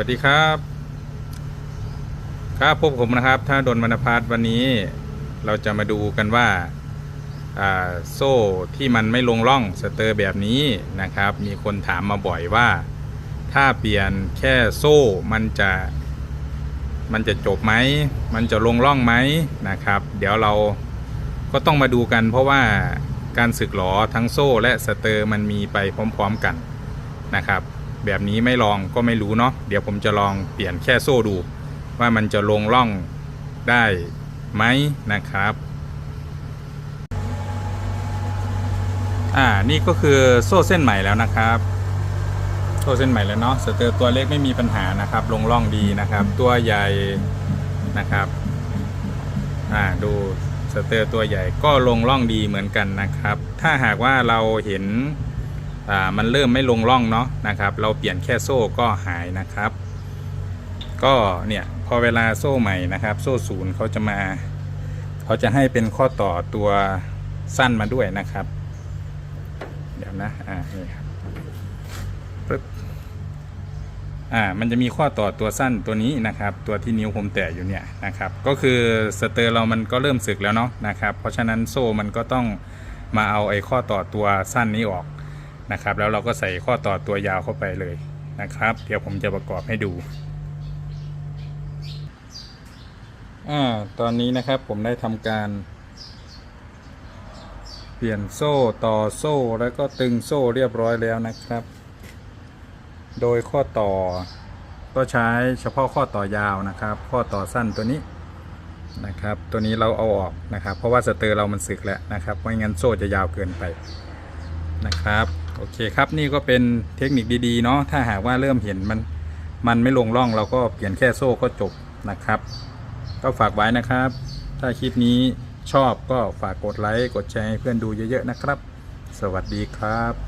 วัสดีครับ ครับพบผมนะครับถ้าดนวรรณพัฒน์วันนี้ เราจะมาดูกันว่าอ่าโซ่ที่มันไม่ลงร่องสเตอร์แบบนี้นะครับ มีคนถามมาบ่อยว่า ถ้าเปลี่ยนแค่โซ่มันจะมันจะจบไหม มันจะลงร่องไหมนะครับ เดี๋ยวเราก็ต้องมาดูกัน เพราะว่าการสึกหลอทั้งโซ่และสเตอร์มันมีไปพร้อม ๆกันนะครับ แบบนี้ไม่ลองก็ไม่รู้เนาะเดี๋ยวผมจะลองเปลี่ยนแค่โซ่ดู ว่ามันจะลงร่องได้ไหมนะครับอ่านี่ก็คือโซ่เส้นใหม่แล้วนะครับโซ่เส้นใหม่แล้วเนาะสเตอร์ตัวเล็กไม่มีปัญหานะครับ ลงร่องดีนะครับ ตัวใหญ่นะครับอ่าดูสเตอร์ตัวใหญ่ก็ลงร่องดีเหมือนกันนะครับ ถ้าหากว่าเราเห็น มันเริ่มไม่ลงร่องเนาะนะครับ เราเปลี่ยนแค่โซ่ก็หายนะครับ ก็เนี่ยพอเวลาโซ่ใหม่นะครับ โซ่ศูนย์เขาจะมาเขาจะให้เป็นข้อต่อตัวสั้นมาด้วยนะครับ เดี๋ยวนะอ่านี่ครับปึ๊บอ่ามันจะมีข้อต่อตัวสั้นตัวนี้นะครับ ตัวที่นิ้วผมแตะอยู่เนี่ยนะครับ ก็คือสเตอร์เรามันก็เริ่มสึกแล้วเนาะนะครับ เพราะฉะนั้นโซ่มันก็ต้องมาเอาไอ้ข้อต่อตัวสั้นนี้ออก นะครับ แล้วเราก็ใส่ข้อต่อตัวยาวเข้าไปเลยนะครับ เดี๋ยวผมจะประกอบให้ดูอ่าตอนนี้นะครับผมได้ทำการ เปลี่ยนโซ่ต่อโซ่แล้วก็ตึงโซ่เรียบร้อยแล้วนะครับ โดยข้อต่อก็ใช้เฉพาะข้อต่อยาวนะครับ ข้อต่อสั้นตัวนี้นะครับ ตัวนี้เราเอาออกนะครับ เพราะว่าสเตอร์เรามันสึกแล้วนะครับไม่งั้นโซ่จะยาวเกินไปนะครับ โอเคครับนี่ก็เป็นเทคนิคดีๆเนาะถ้าหากว่าเริ่มเห็นมันมันไม่ลงร่องเราก็เปลี่ยนแค่โซ่ก็จบนะครับ ก็ฝากไว้นะครับ ถ้าคลิปนี้ชอบก็ฝากกดไลค์กดแชร์ให้เพื่อนดูเยอะๆนะครับ สวัสดีครับ